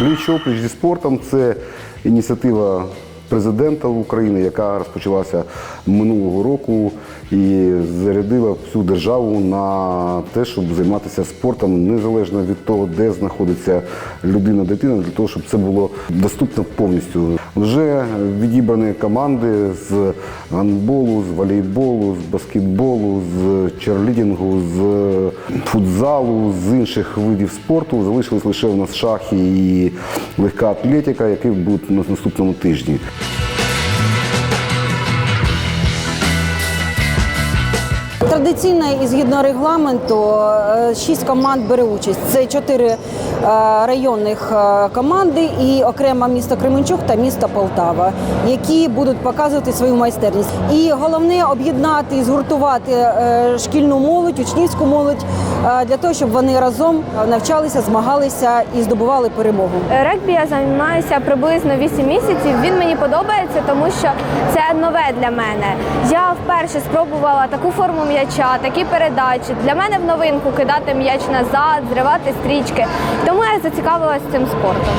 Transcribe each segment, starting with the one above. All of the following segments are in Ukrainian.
Пліч опліч зі спортом. Це ініціатива президента України, яка розпочалася минулого року і зарядила всю державу на те, щоб займатися спортом незалежно від того, де знаходиться людина, дитина, для того, щоб це було доступно повністю. Вже відібрані команди з гандболу, з волейболу, з баскетболу, з черлідінгу, з футзалу, з інших видів спорту. Залишились лише у нас шахи і легка атлетика, які будуть на наступному тижні. Традиційно і згідно регламенту е, шість команд бере участь. Це чотири е, районних е, команди і окремо місто Кременчук та місто Полтава, які будуть показувати свою майстерність. І головне об'єднати і згуртувати шкільну молодь, учнівську молодь для того, щоб вони разом навчалися, змагалися і здобували перемогу. Регбі я займаюся приблизно 8 місяців. Він мені подобається, тому що це нове для мене. Я вперше спробувала таку форму м'яча, такі передачі. Для мене в новинку кидати м'яч назад, зривати стрічки. Тому я зацікавилася цим спортом.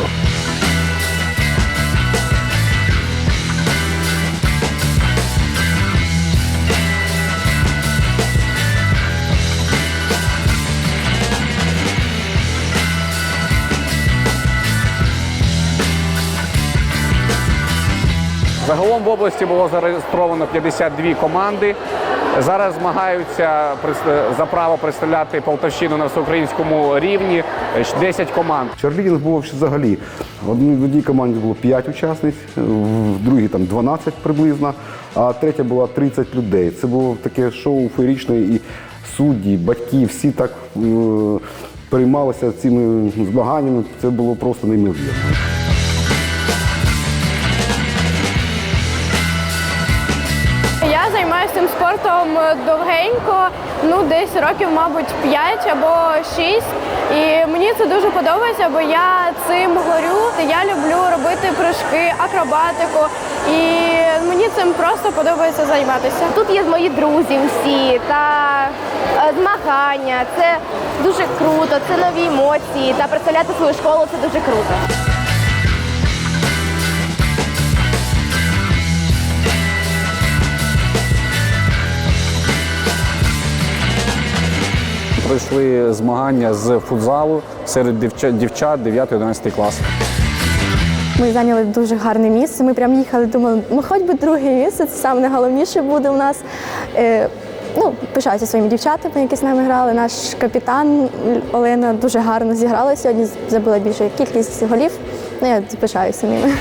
Загалом в області було зареєстровано 52 команди. Зараз змагаються за право представляти Полтавщину на всеукраїнському рівні 10 команд. Черлідінг було взагалі. В одній, команді було 5 учасниць, в другій там 12 приблизно, а третя була 30 людей. Це було таке шоу феєрічне і судді, батьки, всі так е, переймалися цими змаганнями. Це було просто неймовірно. Займаюся цим спортом довгенько, ну десь років, мабуть, 5 або 6. І мені це дуже подобається, бо я цим горю. Я люблю робити прыжки, акробатику, і мені цим просто подобається займатися. Тут є мої друзі всі та е, змагання. Це дуже круто, це нові емоції. Та представляти свою школу це дуже круто. Пройшли змагання з футзалу серед дівчат 9-11 клас. Ми зайняли дуже гарне місце. Ми прям їхали, думали, ну хоч би друге місце, це саме найголовніше буде у нас. Е, ну, пишаюся своїми дівчатами, які з нами грали. Наш капітан Олена дуже гарно зіграла сьогодні, забила більшу кількість голів. Ну, я пишаюся ними.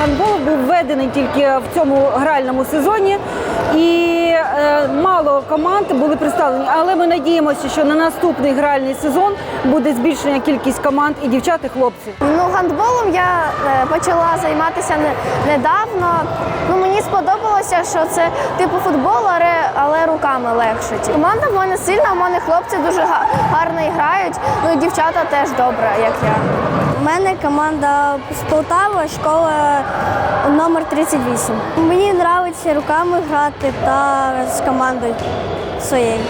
Гандбол був введений тільки в цьому гральному сезоні, і е, мало команд були представлені. Але ми надіємося, що на наступний гральний сезон буде збільшення кількість команд і дівчат, і хлопців. Ну, гандболом я е, почала займатися недавно. Ну, мені сподобалося, що це типу футбол, але, але руками легше. Команда в мене сильна, в мене хлопці дуже гарно грають. Ну і дівчата теж добре, як я. У мене команда з Полтави, школа номер 38. Мені подобається руками грати та з командою своєю.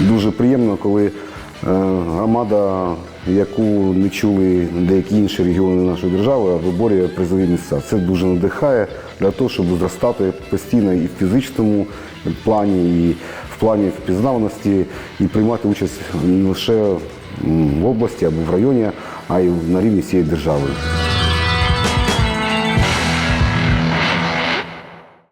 Дуже приємно, коли громада, яку не чули деякі інші регіони нашої держави, виборює призові місця. Це дуже надихає для того, щоб зростати постійно і в фізичному плані, і в плані впізнаваності, і приймати участь не лише в області або в районі, а й на рівні всієї держави.